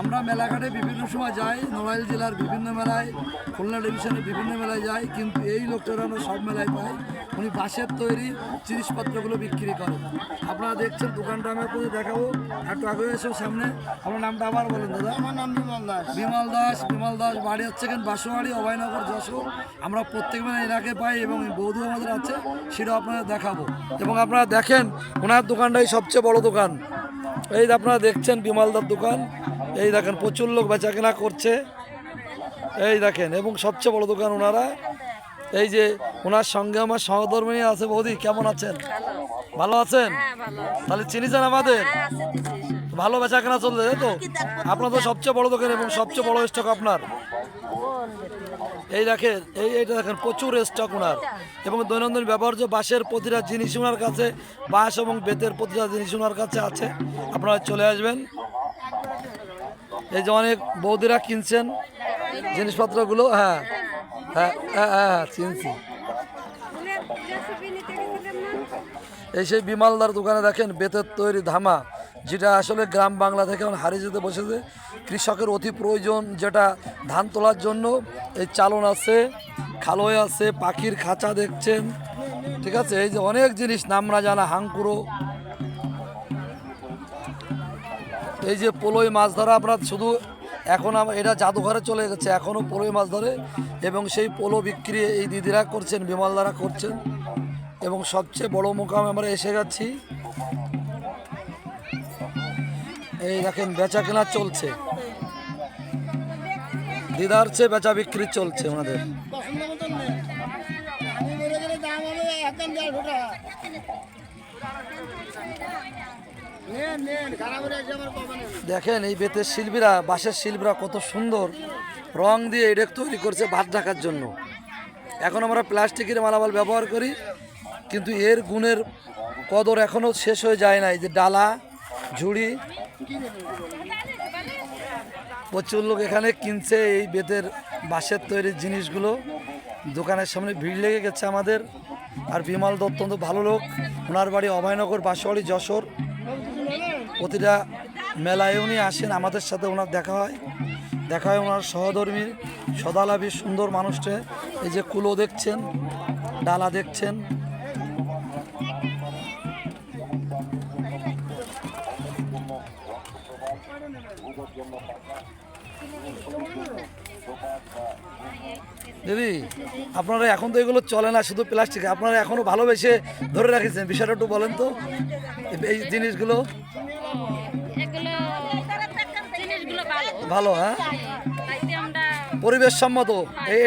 আমরা মেলাঘাটে বিভিন্ন সময় যাই নড়াইল জেলার বিভিন্ন মেলায় খুলনা ডিভিশনের বিভিন্ন মেলায় যাই কিন্তু এই লোকটার আমরা সব মেলায় পাই। উনি বাঁশের তৈরি জিনিসপত্রগুলো বিক্রি করেন। আপনারা দেখছেন দোকানটা আমি আপনাদের দেখাবো। একটু আগে এসে সামনে। আমার নামটা আবার বলেন দাদা। আমার নাম বিমল দাস। বিমল দাস বিমল দাস বাড়ি হচ্ছে কেন বাসুয়াড়ি অভয়নগর যশোর। আমরা প্রত্যেক মেলা এলাকে পাই এবং বৌদ্ধ আমাদের আছে সেটাও আপনাদের দেখাবো। এবং আপনারা দেখেন ওনার দোকানটাই সবচেয়ে বড় দোকান। এই আপনারা দেখছেন বিমালদার দোকান, এই দেখেন প্রচুর লোক বেচা কেনা করছে। এই দেখেন, এবং সবচেয়ে বড় দোকান ওনারা। এই যে ওনার সঙ্গে আমার সহধর্মিনী আছে বৌদি, কেমন আছেন? ভালো আছেন? তাহলে চিনি চিনিছেন আমাদের। ভালো বেচা কেনা চলছে তাই তো? আপনার তো সবচেয়ে বড় দোকান এবং সবচেয়ে বড় স্টক আপনার। এই দেখেন এই এইটা দেখেন প্রচুর স্টক ওনার। এবং দৈনন্দিন ব্যবহার্য বাঁশের প্রতিটা জিনিস ওনার কাছে বাঁশ এবং বেতের প্রতিটা জিনিস ওনার কাছে আছে। আপনারা চলে আসবেন। এই যে অনেক বৌদিরা কিনছেন জিনিসপত্রগুলো হ্যাঁ হ্যাঁ হ্যাঁ হ্যাঁ হ্যাঁ, চিনছি এই সেই বিমালদার দোকানে দেখেন বেতের তৈরি ধামা, যেটা আসলে গ্রাম বাংলা থেকে এখন হারিয়ে যেতে বসেছে। কৃষকের অতি প্রয়োজন যেটা ধান তোলার জন্য। এই চালন আছে, খালোয় আছে, পাখির খাঁচা দেখছেন, ঠিক আছে? এই যে অনেক জিনিস নাম না জানা হাঙ্কুরো এই যে পোলই মাছ ধরা, আমরা শুধু এখন এটা জাদুঘরে চলে গেছে এখনও পোলই মাছ ধরে। এবং সেই পোলো বিক্রি এই দিদিরা করছেন, বিমলদারা করছেন। এবং সবচেয়ে বড় মোকামে আমরা এসে গেছি। এই দেখেন বেচা কেনা চলছে। দিদার চেয়ে বেচা বিক্রি চলছে ওনাদের। দেখেন, এই বেতের শিল্পীরা, বাঁশের শিল্পীরা কত সুন্দর রং দিয়ে এটা তৈরি করছে ভাত ঢাকার জন্য। এখন আমরা প্লাস্টিকের মালামাল ব্যবহার করি। কিন্তু এর গুণের কদর এখনও শেষ হয়ে যায় নাই যে ডালা, ঝুড়ি, প্রচুর লোক এখানে কিনছে এই বেতের বাঁশের তৈরি জিনিসগুলো। দোকানের সামনে ভিড় লেগে গেছে আমাদের। আর বিমল দত্ত ভালো লোক। ওনার বাড়ি অভয়নগর, বাঁশবাড়ি, যশোর। প্রতিটা মেলায় উনি আসেন, আমাদের সাথে ওনার দেখা হয়। দেখা হয় ওনার সহধর্মীর সদালাভী, সুন্দর মানুষটা। এই যে কুলো দেখছেন, ডালা দেখছেন। দিদি আপনারা এখন তো এগুলো চলে না শুধু প্লাস্টিক আপনারা এখনও ভালোবেসে ধরে রাখিছেন বিষয়টা একটু বলেন তো। এই জিনিসগুলো? ভালো হ্যাঁ? পরিবেশ সম্মত এই